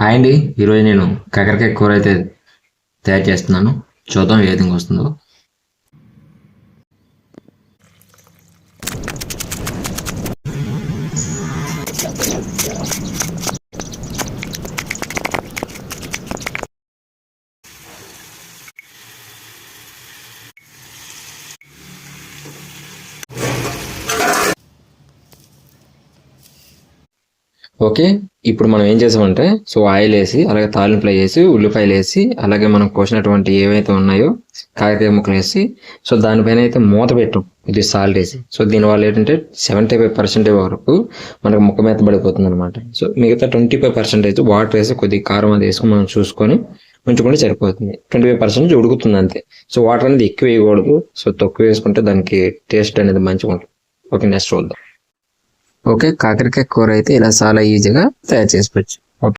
Hi అండి. ఈరోజు నేను కాకరకాయ కూర అయితే తయారు చేస్తున్నాను. చూద్దాం ఏ విధంగా వస్తుందో. ఓకే? ఇప్పుడు మనం ఏం చేసామంటే సో ఆయిల్ వేసి అలాగే తాలింపులు వేసి ఉల్లిపాయలు వేసి అలాగే మనం కోసినటువంటి ఏవైతే ఉన్నాయో కాకరకాయ ముక్కలు వేసి సో దానిపైన అయితే మూత పెట్టాం. ఇది సాల్ట్ వేసి. సో దీనివల్ల ఏంటంటే సెవెంటీ ఫైవ్ పర్సెంట్ వరకు మనకు ముక్క మీద పడిపోతుంది అనమాట సో మిగతా ట్వంటీ ఫైవ్ పర్సెంటేజ్ వాటర్ వేసి కొద్దిగా కారం అది వేసుకుని మనం చూసుకొని ఉంచుకుంటే సరిపోతుంది. ట్వంటీ ఫైవ్ పర్సెంట్ ఉడుకుతుంది అంతే. సో వాటర్ అనేది ఎక్కువ వేయకూడదు. సో తక్కువ వేసుకుంటే దానికి టేస్ట్ అనేది మంచిగా ఉంటుంది. ఓకే నెక్స్ట్ చూద్దాం. ఓకే కాకరకాయ కూర అయితే ఇలా చాలా ఈజీగా తయారు చేసుకోవచ్చు.